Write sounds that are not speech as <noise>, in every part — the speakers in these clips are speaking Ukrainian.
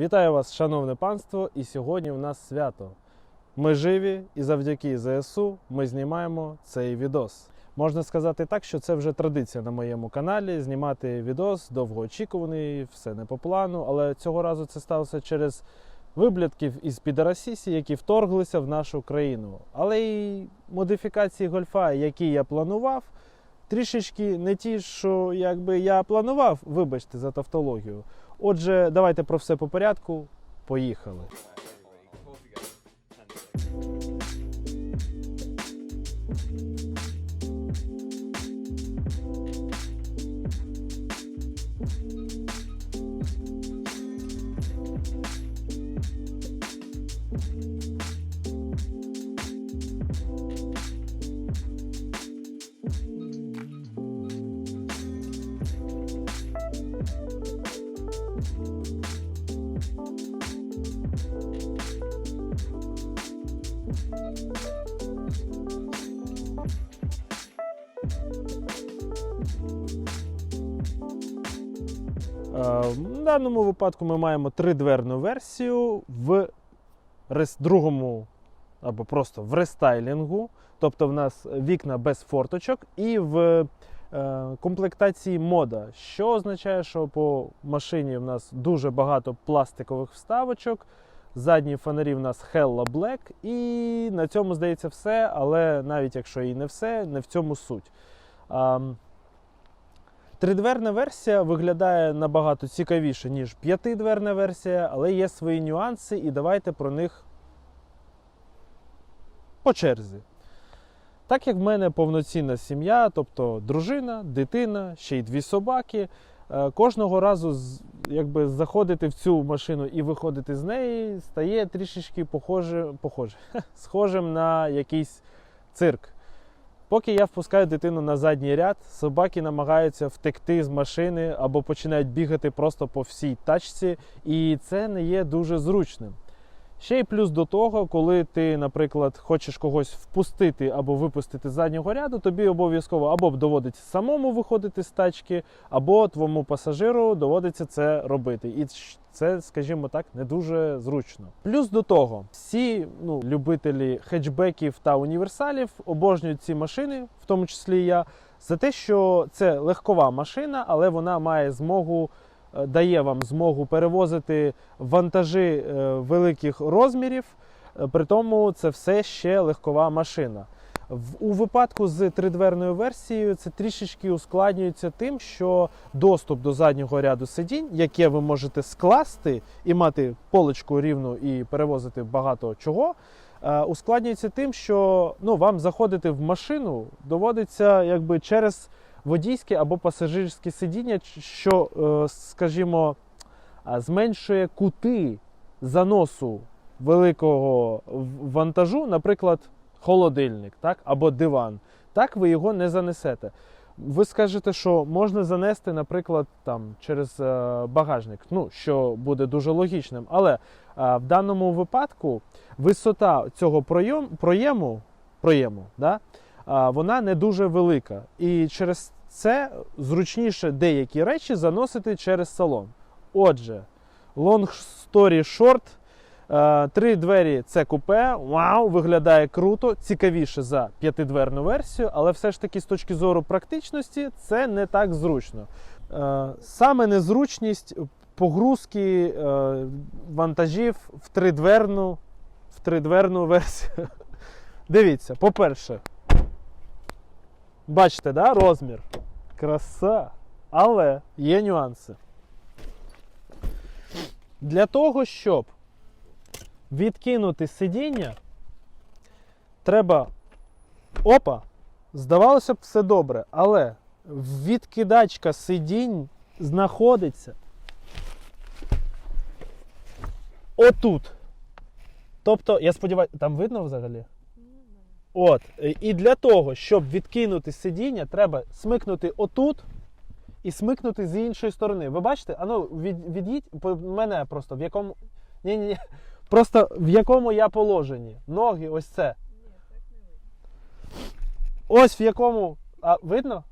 Вітаю вас, шановне панство! І сьогодні у нас свято. Ми живі і завдяки ЗСУ ми знімаємо цей відос. Можна сказати так, що це вже традиція на моєму каналі знімати відос, довгоочікуваний, все не по плану. Але цього разу це сталося через виблядків із Підарасісі, які вторглися в нашу країну. Але й модифікації гольфа, які я планував, трішечки не ті, що якби я планував, вибачте за тавтологію. Отже, давайте про все по порядку. Поїхали. В даному випадку ми маємо тридверну версію в другому або просто в рестайлінгу. Тобто в нас вікна без форточок і в е, комплектації мода, що означає, що по машині в нас дуже багато пластикових вставочок. Задні фонарі в нас Hella Black, і на цьому здається все, але навіть якщо і не все, не в цьому суть. Тридверна версія виглядає набагато цікавіше, ніж п'ятидверна версія, але є свої нюанси, і давайте про них по черзі. Так як в мене повноцінна сім'я, тобто дружина, дитина, ще й дві собаки, кожного разу якби заходити в цю машину і виходити з неї стає трішечки похоже, похоже, <laughs> схожим на якийсь цирк. Поки я впускаю дитину на задній ряд, собаки намагаються втекти з машини або починають бігати просто по всій тачці, і це не є дуже зручним. Ще й плюс до того, коли ти, наприклад, хочеш когось впустити або випустити з заднього ряду, тобі обов'язково або доводиться самому виходити з тачки, або твоєму пасажиру доводиться це робити. І це, скажімо так, не дуже зручно. Плюс до того, всі ну, любителі хетчбеків та універсалів обожнюють ці машини, в тому числі і я, за те, що це легкова машина, але вона має змогу дає вам змогу перевозити вантажі е, великих розмірів. е, При тому це все ще легкова машина. У випадку з тридверною версією це трішечки ускладнюється тим, що доступ до заднього ряду сидінь, яке ви можете скласти і мати полочку рівну і перевозити багато чого, е, ускладнюється тим, що ну, вам заходити в машину доводиться якби через водійське або пасажирське сидіння, що, е, скажімо, зменшує кути заносу великого вантажу, наприклад, холодильник так, або диван. Так ви його не занесете. Ви скажете, що можна занести, наприклад, там, через е, багажник, ну, що буде дуже логічним. Але е, в даному випадку висота цього пройом, проєму, проєму да, а, вона не дуже велика. І через це зручніше деякі речі заносити через салон. Отже, long story short, три двері це купе. Вау, виглядає круто, цікавіше за п'ятидверну версію, але все ж таки з точки зору практичності це не так зручно. Саме незручність погрузки вантажів в тридверну, в тридверну версію. <laughs> Дивіться, по-перше, бачите, да, розмір? Краса. Але є нюанси. Для того, щоб відкинути сидіння, треба. Опа! Здавалося б, все добре, але відкидачка сидінь знаходиться отут. Тобто, я сподіваюся, там видно взагалі? От. е, І для того, щоб відкинути сидіння, треба смикнути отут і смикнути з іншої сторони. Ви бачите? Ану, від, від'їдь мене просто в якому. Ні, ні, ні. Просто в якому я положенні. Ноги, ось це. Ось в якому. А видно?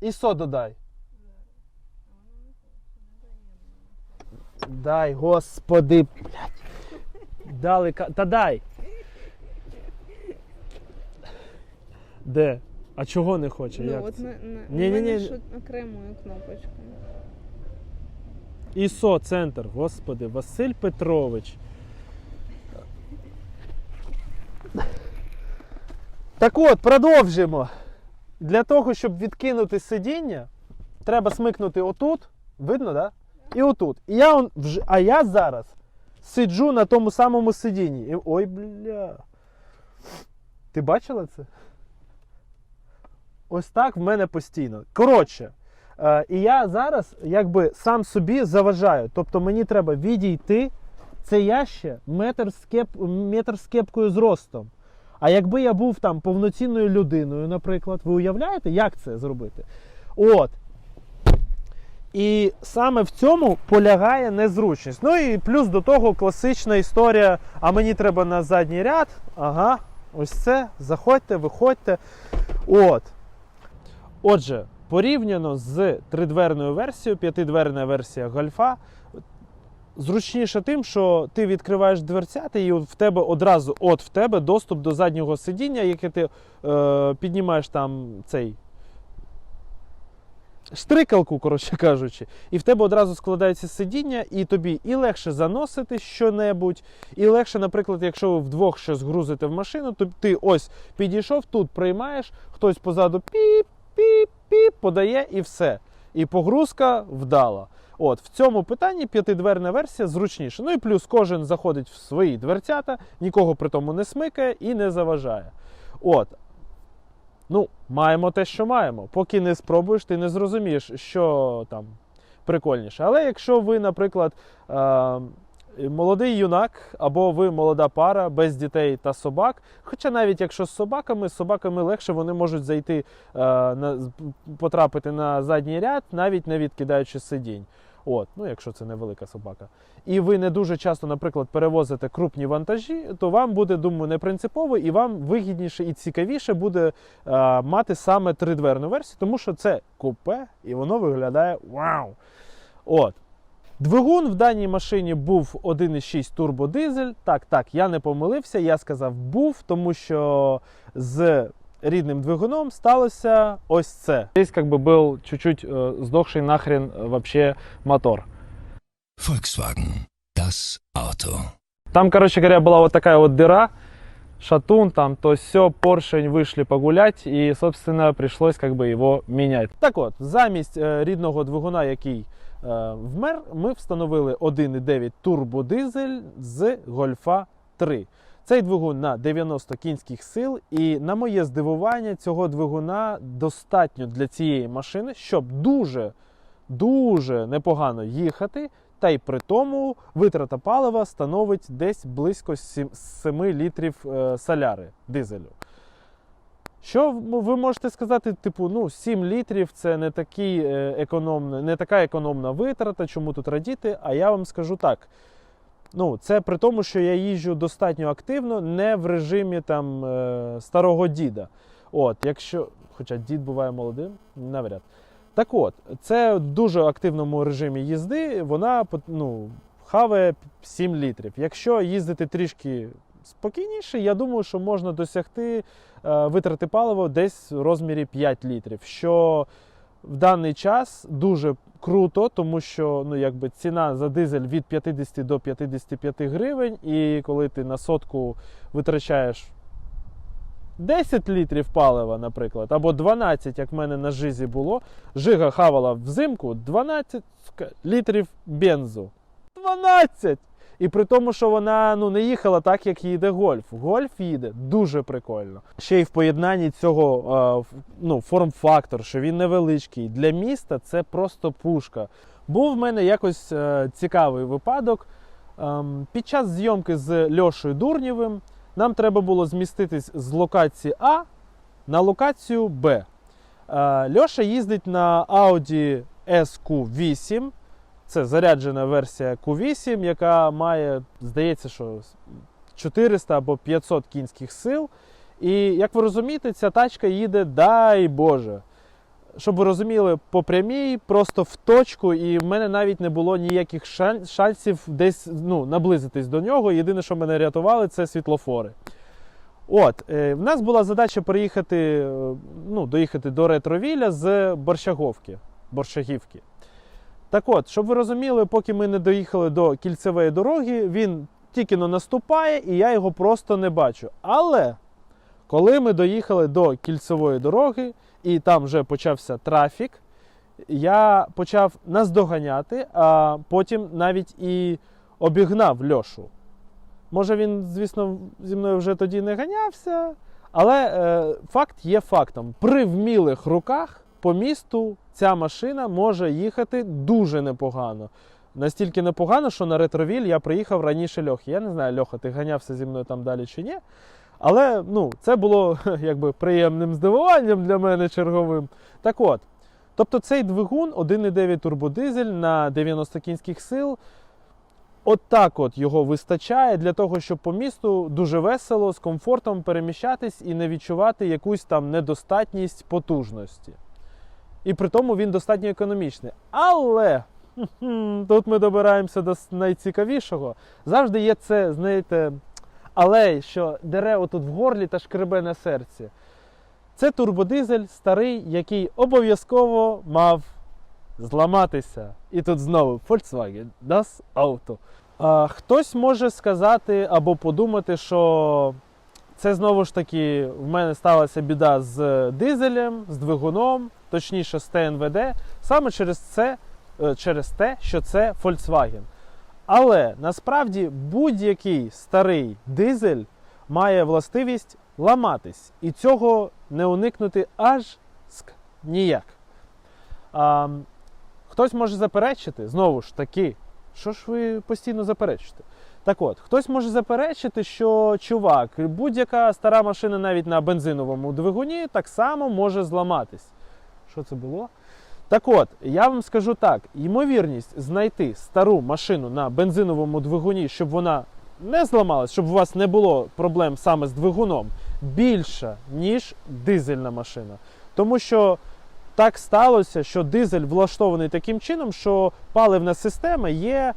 І со додай. Дай, господи, блядь. Дали Та дай. Де? А чого не хоче? Ну, Як от це? на, на, Ні-ні-ні. у мене ж окремою кнопочкою. ІСО центр, господи, Василь Петрович. Так от, продовжимо. Для того, щоб відкинути сидіння, треба смикнути отут. Видно, так? Да? І отут. І я он вже, а я зараз сиджу на тому самому сидінні. І, ой, бля. Ти бачила це? Ось так в мене постійно. Коротше, е, і я зараз якби сам собі заважаю. Тобто мені треба відійти. Це я ще метр з, кеп, метр з кепкою зростом. А якби я був там повноцінною людиною, наприклад, ви уявляєте, як це зробити? От. І саме в цьому полягає незручність. Ну і плюс до того класична історія. А мені треба на задній ряд. Ага, ось це. Заходьте, виходьте. От. Отже, порівняно з тридверною версією, п'ятидверна версія гольфа. Зручніше тим, що ти відкриваєш дверцята, і в тебе одразу от в тебе доступ до заднього сидіння, яке ти е, піднімаєш там цей штрикалку, коротше кажучи, і в тебе одразу складається сидіння, і тобі і легше заносити що-небудь, і легше, наприклад, якщо ви вдвох щось грузите в машину, то ти ось підійшов, тут приймаєш, хтось позаду піп-піп-піп подає і все. І погрузка вдала. От в цьому питанні п'ятидверна версія зручніша. Ну і плюс кожен заходить в свої дверцята, нікого при тому не смикає і не заважає. От. Ну, маємо те, що маємо. Поки не спробуєш, ти не зрозумієш, що там прикольніше. Але якщо ви, наприклад, е- молодий юнак, або ви молода пара без дітей та собак. Хоча навіть якщо з собаками, з собаками легше вони можуть зайти, е, на, потрапити на задній ряд, навіть не відкидаючи сидінь. От, ну якщо це невелика собака. І ви не дуже часто, наприклад, перевозите крупні вантажі, то вам буде, думаю, не принципово, і вам вигідніше і цікавіше буде е, мати саме тридверну версію, тому що це купе, і воно виглядає вау. От. Двигун в даній машині був 1,6 турбодизель. Так, так, я не помилився, я сказав був, тому що з рідним двигуном сталося ось це. Здесь как бы был чуть-чуть э, сдохший нахрен э, вообще мотор. Volkswagen. Das Auto. Там, короче говоря, была вот такая вот дыра, шатун там, то все, поршень вышли погулять, и, собственно, пришлось как бы его менять. Так от, замість е, рідного двигуна, який е, вмер, ми встановили 1,9 турбодизель з Гольфа 3. Цей двигун на 90 кінських сил, і на моє здивування, цього двигуна достатньо для цієї машини, щоб дуже дуже непогано їхати, та й при тому витрата палива становить десь близько 7 7 літрів е, соляри дизелю. Що ви можете сказати, типу, ну 7 літрів це не, такі, е, економна, не така економна витрата, чому тут радіти? А я вам скажу так. Ну, це при тому, що я їжджу достатньо активно, не в режимі там е, старого діда. От, якщо, хоча дід буває молодим, навряд. Так от, це в дуже активному режимі їзди, вона ну, хаває 7 літрів. Якщо їздити трішки спокійніше, я думаю, що можна досягти витрати палива десь в розмірі 5 літрів. Що в даний час дуже круто, тому що ну, якби ціна за дизель від 50 до 55 гривень, і коли ти на сотку витрачаєш 10 літрів палива, наприклад, або 12, як в мене на жизі було. Жига хавала взимку 12 літрів бензу. 12! І при тому, що вона ну, не їхала так, як їде гольф. Гольф їде дуже прикольно. Ще й в поєднанні цього ну, форм-фактор, що він невеличкий. Для міста це просто пушка. Був в мене якось е, цікавий випадок. Ем, під час зйомки з Льошею Дурнєвим нам треба було зміститись з локації А на локацію Б. Е, Льоша їздить на Audi SQ8. Це заряджена версія Q8, яка має, здається, що 400 або 500 кінських сил. І як ви розумієте, ця тачка їде, дай Боже, щоб ви розуміли, по прямій, просто в точку, і в мене навіть не було ніяких шансів десь ну, наблизитись до нього. Єдине, що мене рятували, це світлофори. От, е, в нас була задача приїхати, е, ну, доїхати до ретровіля з Борщаговки, Борщагівки. Так от, щоб ви розуміли, поки ми не доїхали до кільцевої дороги, він тільки но наступає, і я його просто не бачу. Але коли ми доїхали до кільцевої дороги, і там вже почався трафік, я почав наздоганяти, а потім навіть і обігнав Льошу. Може, він, звісно, зі мною вже тоді не ганявся, але е, факт є фактом. При вмілих руках по місту ця машина може їхати дуже непогано. Настільки непогано, що на ретровіль я приїхав раніше Льохи. Я не знаю, Льоха, ти ганявся зі мною там далі чи ні. Але ну, це було <laughs> якби приємним здивуванням для мене черговим. Так от, тобто цей двигун 1,9 турбодизель на 90 кінських сил. От так от його вистачає для того, щоб по місту дуже весело, з комфортом переміщатись і не відчувати якусь там недостатність потужності. І при тому він достатньо економічний. Але тут ми добираємося до найцікавішого. Завжди є це, знаєте, але що дере отут в горлі та шкребе на серці. Це турбодизель старий, який обов'язково мав зламатися. І тут знову Volkswagen, Das Auto. А, хтось може сказати або подумати, що це знову ж таки в мене сталася біда з дизелем, з двигуном, точніше з ТНВД, саме через це, е, через те, що це Volkswagen. Але насправді будь-який старий дизель має властивість ламатись, і цього не уникнути аж ніяк. А, хтось може заперечити, знову ж таки, що ж ви постійно заперечуєте? Так от, хтось може заперечити, що чувак, будь-яка стара машина навіть на бензиновому двигуні так само може зламатись. Що це було? Так от, я вам скажу так: ймовірність знайти стару машину на бензиновому двигуні, щоб вона не зламалась, щоб у вас не було проблем саме з двигуном, більша, ніж дизельна машина. Тому що так сталося, що дизель влаштований таким чином, що паливна система є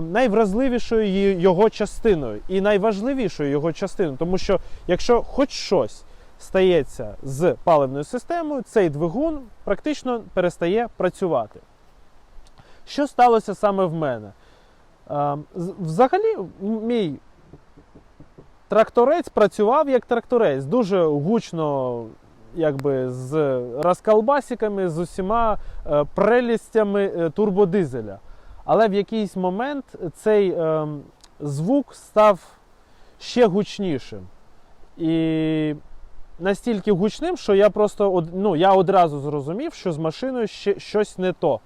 найвразливішою його частиною і найважливішою його частиною. Тому що якщо хоч щось стається з паливною системою, цей двигун практично перестає працювати. Що сталося саме в мене? Е, Взагалі, мій тракторець працював як тракторець, дуже гучно, якби з розколбасиками, з усіма е, прелістями е, турбодизеля. Але в якийсь момент цей е, звук став ще гучнішим. І настільки гучним, що я просто ну, я одразу зрозумів, що з машиною ще щось не то,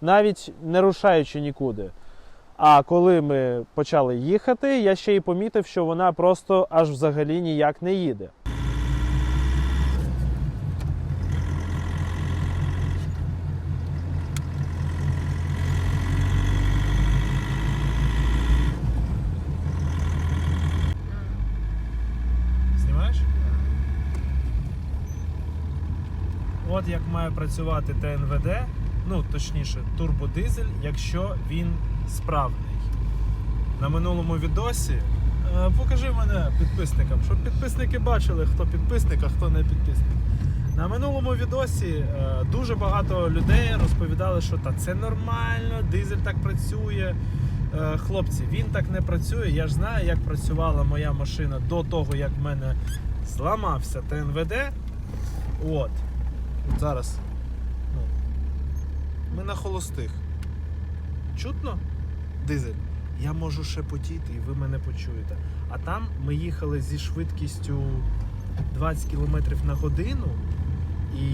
навіть не рушаючи нікуди. А коли ми почали їхати, я ще й помітив, що вона просто аж взагалі ніяк не їде. От як має працювати ТНВД, ну точніше, турбодизель, якщо він справний. На минулому відосі е, покажи мене підписникам, щоб підписники бачили, хто підписник, а хто не підписник. На минулому відосі е, дуже багато людей розповідали, що та це нормально, дизель так працює. Е, Хлопці, він так не працює. Я ж знаю, як працювала моя машина до того, як в мене зламався ТНВД. От. Зараз. Ну, ми на холостих. Чутно? Дизель. Я можу шепотіти, і ви мене почуєте. А там ми їхали зі швидкістю 20 км на годину, і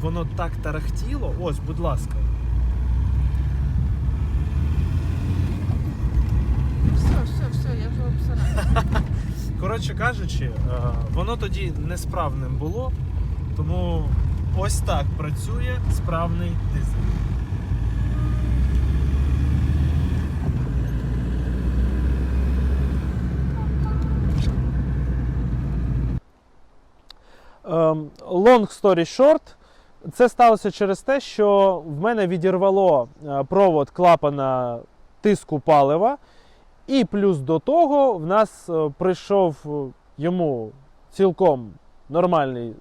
воно так тарахтіло. Ось, будь ласка. Все, все, все, я вже обсираю. <laughs> Коротше кажучи, е, воно тоді несправним було, тому ось так працює справний дизель. Ем, Long story short, Це сталося через те, що в мене відірвало е, провод клапана тиску палива, і плюс до того в нас е, прийшов е, йому цілком нормальний,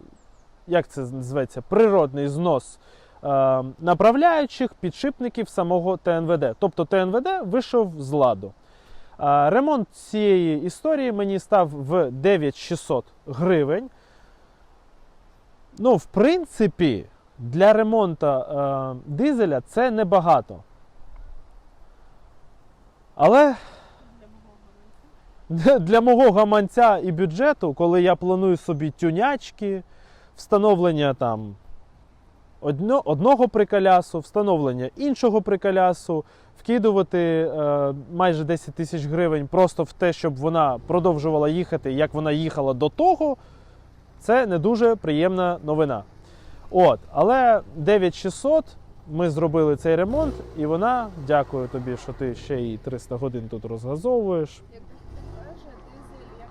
як це зветься, природний знос е, направляючих підшипників самого ТНВД. Тобто ТНВД вийшов з ладу. Е, Ремонт цієї історії мені став в 9600 гривень. Ну, в принципі, для ремонту е, дизеля це небагато. Але <laughs> для мого гаманця і бюджету, коли я планую собі тюнячки, встановлення там одно, одного приколясу, встановлення іншого приколясу, вкидувати е, майже 10 тисяч гривень просто в те, щоб вона продовжувала їхати, як вона їхала до того, це не дуже приємна новина. От, але 9600 ми зробили цей ремонт, і вона, дякую тобі, що ти ще і 300 годин тут розгазовуєш. Як каже, дизель як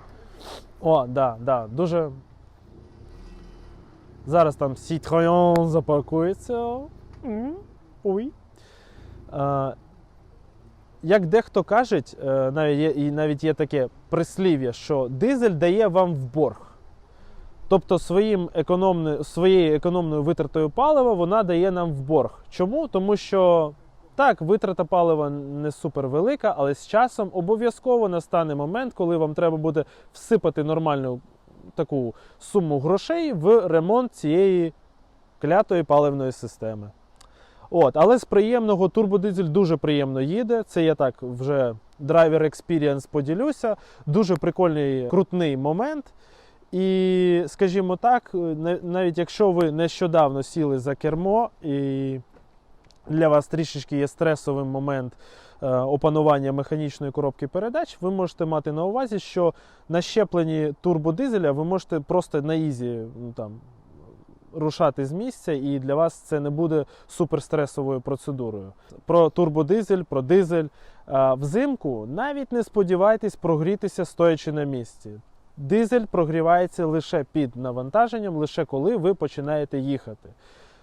О, да, да, дуже. Зараз там Citroën запаркується. Ой. Як дехто каже, навіть є, і навіть є таке прислів'я, що дизель дає вам в борг. Тобто своїм економне, своєю економною витратою палива вона дає нам в борг. Чому? Тому що так, витрата палива не супер велика, але з часом обов'язково настане момент, коли вам треба буде всипати нормальну таку суму грошей в ремонт цієї клятої паливної системи. От, але з приємного турбодизель дуже приємно їде. Це я так вже драйвер experience поділюся. Дуже прикольний крутний момент. І, скажімо так, навіть якщо ви нещодавно сіли за кермо і для вас трішечки є стресовим момент е, опанування механічної коробки передач, ви можете мати на увазі, що на щепленні турбодизеля ви можете просто на ізі ну, там, рушати з місця, і для вас це не буде суперстресовою процедурою. Про турбодизель, про дизель. Е, Взимку навіть не сподівайтесь прогрітися стоячи на місці. Дизель прогрівається лише під навантаженням, лише коли ви починаєте їхати.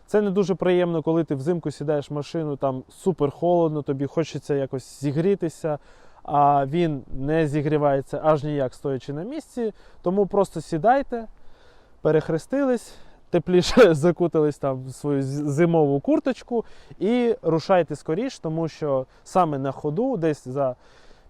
Це не дуже приємно, коли ти взимку сідаєш в машину, там супер холодно, тобі хочеться якось зігрітися, а він не зігрівається аж ніяк стоячи на місці. Тому просто сідайте, перехрестились, тепліше <laughs> закутались там в свою зимову курточку і рушайте скоріш, тому що саме на ходу, десь за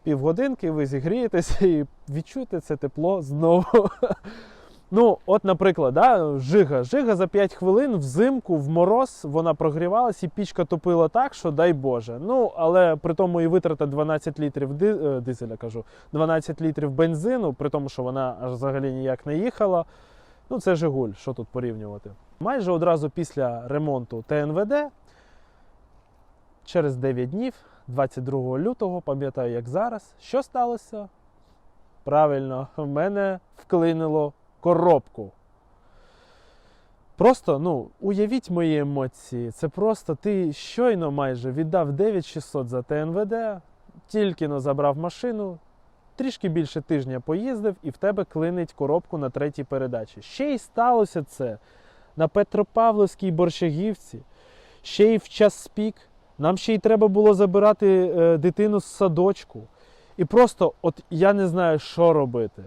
півгодинки, ви зігрієтеся <laughs> і відчуєте це тепло знову. <laughs> Ну, от, наприклад, да, жига. Жига за 5 хвилин взимку в мороз вона прогрівалась і пічка топила так, що дай Боже. Ну, але при тому і витрата 12 літрів е, дизеля, кажу, 12 літрів бензину, при тому, що вона аж взагалі ніяк не їхала. Ну, це Жигуль, що тут порівнювати. Майже одразу після ремонту ТНВД, через 9 днів, 22 лютого, пам'ятаю, як зараз, що сталося? Правильно, в <laughs> мене вклинило коробку. Просто, ну, уявіть мої емоції. Це просто ти щойно майже віддав 9600 за ТНВД, тільки но забрав машину, трішки більше тижня поїздив, і в тебе клинить коробку на третій передачі. Ще й сталося це на Петропавловській Борщагівці, ще й в час пік. Нам ще й треба було забирати е, дитину з садочку. І просто, от я не знаю, що робити.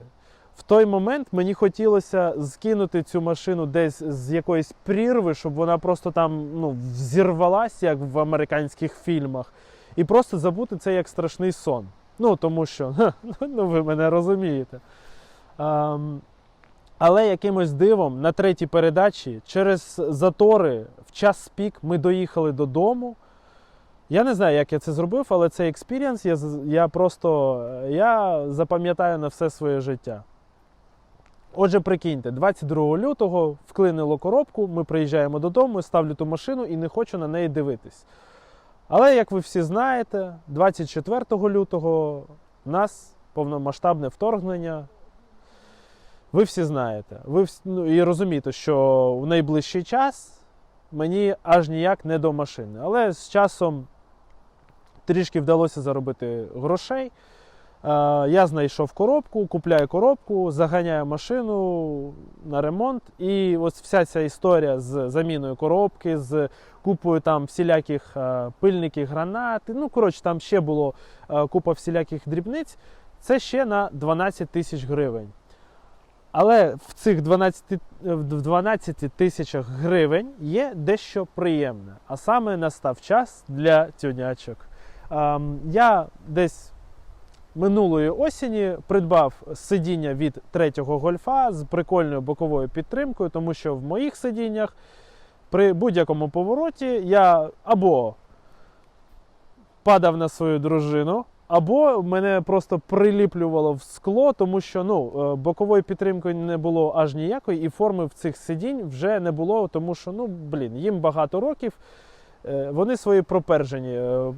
В той момент мені хотілося скинути цю машину десь з якоїсь прірви, щоб вона просто там ну, взірвалася, як в американських фільмах, і просто забути це як страшний сон. Ну, тому що, <laughs> ну ви мене розумієте. Ем, але якимось дивом на третій передачі через затори в час пік ми доїхали додому. Я не знаю, як я це зробив, але цей експірієнс я, я просто я запам'ятаю на все своє життя. Отже, прикиньте, 22 лютого вклинило коробку, ми приїжджаємо додому, ставлю ту машину і не хочу на неї дивитись. Але, як ви всі знаєте, 24 лютого в нас повномасштабне вторгнення. Ви всі знаєте. Ви всі, ну, і розумієте, що в найближчий час мені аж ніяк не до машини. Але з часом трішки вдалося заробити грошей. Я знайшов коробку, купляю коробку, заганяю машину на ремонт. І ось вся ця історія з заміною коробки, з купою там всіляких е, пильників, гранат. Ну, коротше, там ще було е, купа всіляких дрібниць. Це ще на 12 тисяч гривень. Але в цих 12, 12 тисячах гривень є дещо приємне. А саме настав час для тюнячок. Ем, Я десь минулої осені придбав сидіння від третього гольфа з прикольною боковою підтримкою, тому що в моїх сидіннях при будь-якому повороті я або падав на свою дружину, або мене просто приліплювало в скло, тому що ну, е, бокової підтримки не було аж ніякої, і форми в цих сидінь вже не було, тому що ну, блін, їм багато років. Е, Вони свої пропержені, е,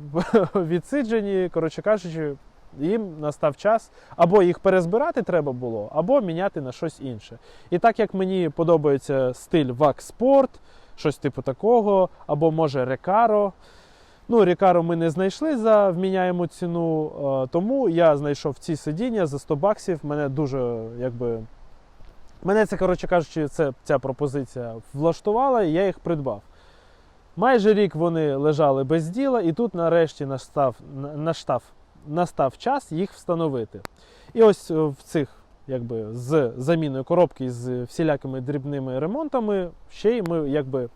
<laughs> відсиджені, коротше кажучи, їм настав час або їх перезбирати треба було, або міняти на щось інше. І так як мені подобається стиль Sport, щось типу такого, або може Recaro. Ну, Recaro ми не знайшли за вміняєму ціну, тому я знайшов ці сидіння за 100 баксів. Мене дуже якби. Мене це, коротше кажучи, це, ця пропозиція влаштувала, і я їх придбав. Майже рік вони лежали без діла, і тут нарешті настав, наштав, настав час їх встановити. І ось е, в цих, якби, з заміною коробки з всілякими дрібними ремонтами, ще й ми якби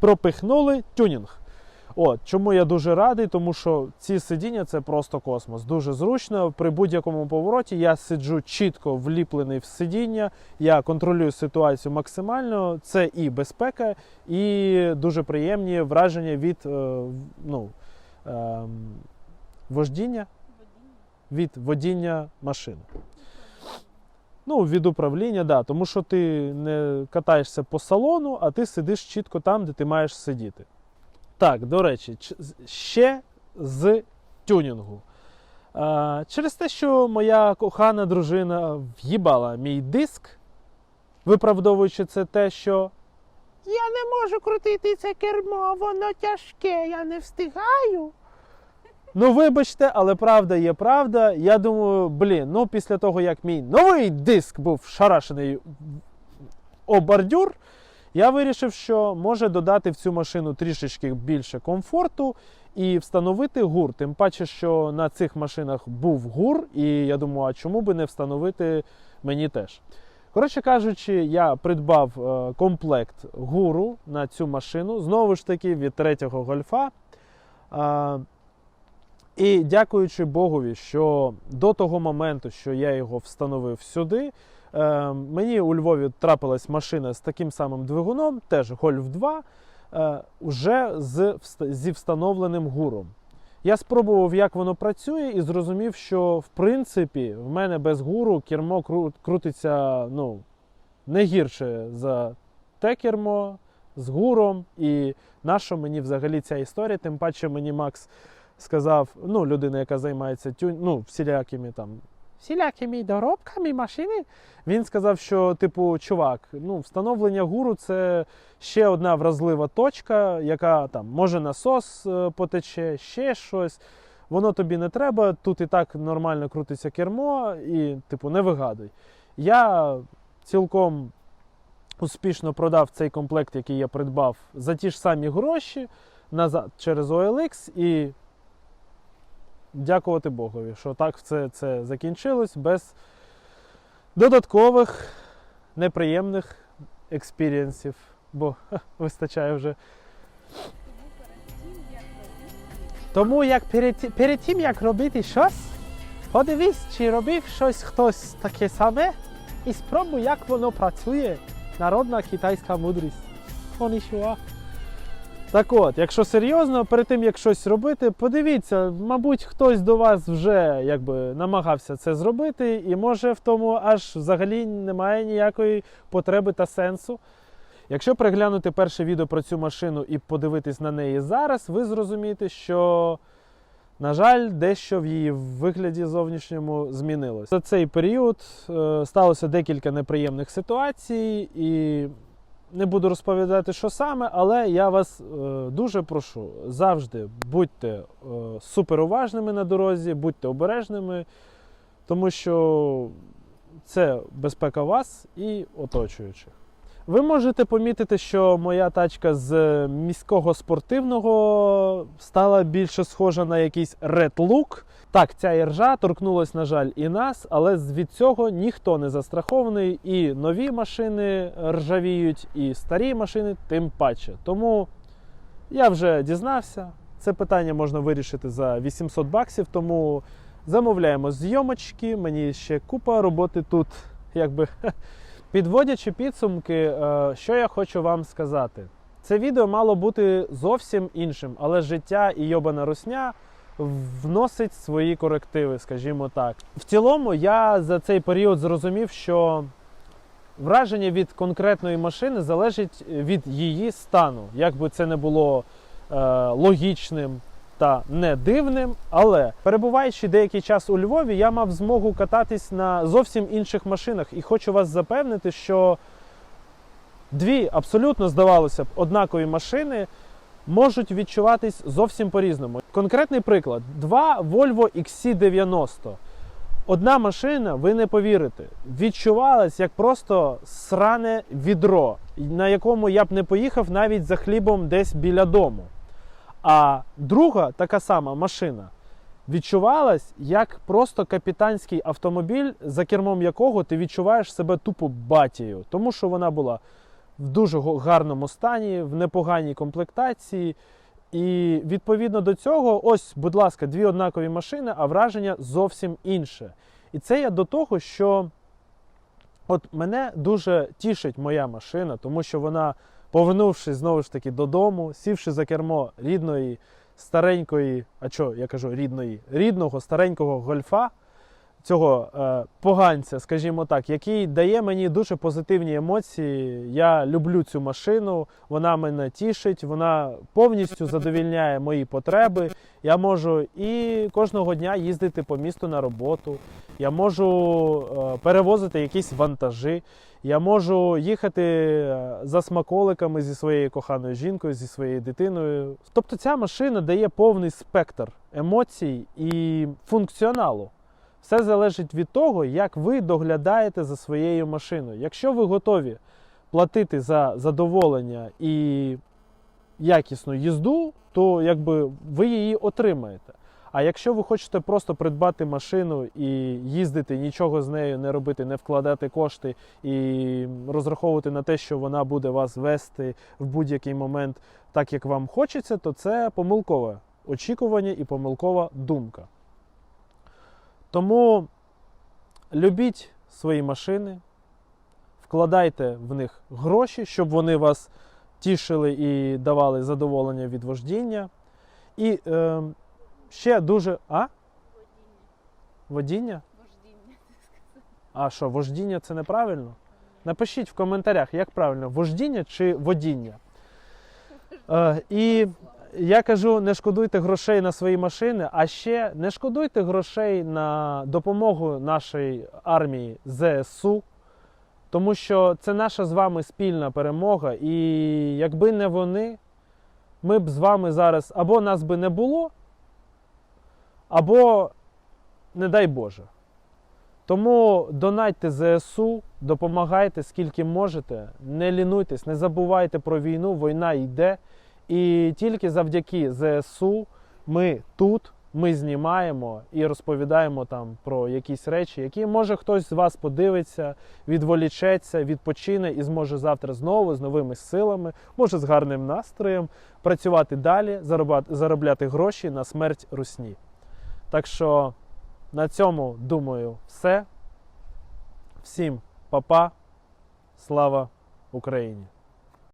пропихнули тюнінг. От, чому я дуже радий, тому що ці сидіння це просто космос. Дуже зручно. При будь-якому повороті я сиджу чітко вліплений в сидіння, я контролюю ситуацію максимально. Це і безпека, і дуже приємні враження від е, ну, ем, вождіння, від водіння машини. Ну, від управління, да, тому що ти не катаєшся по салону, а ти сидиш чітко там, де ти маєш сидіти. Так, до речі, ще з тюнінгу. А, через те, що моя кохана дружина в'їбала мій диск, виправдовуючи це те, що я не можу крутити це кермо, воно тяжке, я не встигаю. Ну, вибачте, але правда є правда. Я думаю, блін, ну після того, як мій новий диск був шарашений о бордюр, я вирішив, що може додати в цю машину трішечки більше комфорту і встановити гур. Тим паче, що на цих машинах був гур, і я думаю, а чому би не встановити мені теж. Коротше кажучи, я придбав е, комплект гуру на цю машину, знову ж таки, від третього гольфа. І дякуючи Богові, що до того моменту, що я його встановив сюди, е, мені у Львові трапилась машина з таким самим двигуном, теж Гольф 2, е, вже з, зі встановленим гуром. Я спробував, як воно працює, і зрозумів, що в принципі в мене без гуру кермо кру- крутиться ну, не гірше за те кермо з гуром. І нащо мені взагалі ця історія? Тим паче мені Макс сказав, ну, людина, яка займається тюн, ну, всілякими там. Всілякими доробками машини. Він сказав, що, типу, чувак, ну, встановлення гуру це ще одна вразлива точка, яка там може насос е, потече, ще щось. Воно тобі не треба, тут і так нормально крутиться кермо, і, типу, не вигадуй. Я цілком успішно продав цей комплект, який я придбав за ті ж самі гроші назад через OLX і дякувати Богові, що так це, це закінчилось без додаткових неприємних експірієнсів, бо ха, вистачає вже. Тому як перед, перед тим, як робити щось, подивись, чи робив щось хтось таке саме, і спробуй, як воно працює. Народна китайська мудрість. Конішуа. Так от, якщо серйозно, перед тим як щось робити, подивіться, мабуть, хтось до вас вже якби намагався це зробити, і може в тому аж взагалі немає ніякої потреби та сенсу. Якщо переглянути перше відео про цю машину і подивитись на неї зараз, ви зрозумієте, що, на жаль, дещо в її вигляді зовнішньому змінилось. За цей період е, сталося декілька неприємних ситуацій, і не буду розповідати, що саме, але я вас е, дуже прошу, завжди будьте е, суперуважними на дорозі, будьте обережними, тому що це безпека вас і оточуючих. Ви можете помітити, що моя тачка з міського спортивного стала більше схожа на якийсь Look. Так, ця іржа торкнулась, на жаль, і нас, але від цього ніхто не застрахований. І нові машини ржавіють, і старі машини тим паче. Тому я вже дізнався. Це питання можна вирішити за 800 баксів, тому замовляємо зйомочки. Мені ще купа роботи тут, якби. <laughs> Підводячи підсумки, е, що я хочу вам сказати. Це відео мало бути зовсім іншим, але життя і йобана русня вносить свої корективи, скажімо так. В цілому, я за цей період зрозумів, що враження від конкретної машини залежить від її стану. Як би це не було е, логічним та не дивним, але перебуваючи деякий час у Львові, я мав змогу кататись на зовсім інших машинах і хочу вас запевнити, що дві абсолютно здавалося б однакові машини можуть відчуватись зовсім по-різному. Конкретний приклад: два Volvo XC90. Одна машина, ви не повірите, відчувалась як просто сране відро, на якому я б не поїхав навіть за хлібом десь біля дому. А друга така сама машина відчувалась як просто капітанський автомобіль, за кермом якого ти відчуваєш себе тупо батією, тому що вона була в дуже гарному стані, в непоганій комплектації. І відповідно до цього, ось, будь ласка, дві однакові машини, а враження зовсім інше. І це я до того, що от мене дуже тішить моя машина, тому що вона, повернувшись знову ж таки додому, сівши за кермо рідної, старенької, а що я кажу, рідної, рідного старенького гольфа, цього е, поганця, скажімо так, який дає мені дуже позитивні емоції. Я люблю цю машину, вона мене тішить, вона повністю задовільняє мої потреби. Я можу і кожного дня їздити по місту на роботу. Я можу е, перевозити якісь вантажі. Я можу їхати е, за смаколиками зі своєю коханою жінкою, зі своєю дитиною. Тобто ця машина дає повний спектр емоцій і функціоналу. Все залежить від того, як ви доглядаєте за своєю машиною. Якщо ви готові платити за задоволення і якісну їзду, то якби ви її отримаєте. А якщо ви хочете просто придбати машину і їздити, нічого з нею не робити, не вкладати кошти і розраховувати на те, що вона буде вас вести в будь-який момент так, як вам хочеться, то це помилкове очікування і помилкова думка. Тому любіть свої машини, вкладайте в них гроші, щоб вони вас тішили і давали задоволення від вождіння. І е, ще дуже. А? Водіння? Вождіння. А що, вождіння це неправильно? Напишіть в коментарях, як правильно, вождіння чи водіння. Е, і я кажу, не шкодуйте грошей на свої машини, а ще не шкодуйте грошей на допомогу нашій армії ЗСУ, тому що це наша з вами спільна перемога. І якби не вони, ми б з вами зараз або нас би не було, або, не дай Боже. Тому донайте ЗСУ, допомагайте скільки можете, не лінуйтесь, не забувайте про війну, війна йде. І тільки завдяки ЗСУ ми тут, ми знімаємо і розповідаємо там про якісь речі, які може хтось з вас подивиться, відволічеться, відпочине і зможе завтра знову з новими силами, може з гарним настроєм працювати далі, заробляти, гроші на смерть русні. Так що на цьому думаю все. Всім па-па. Слава Україні!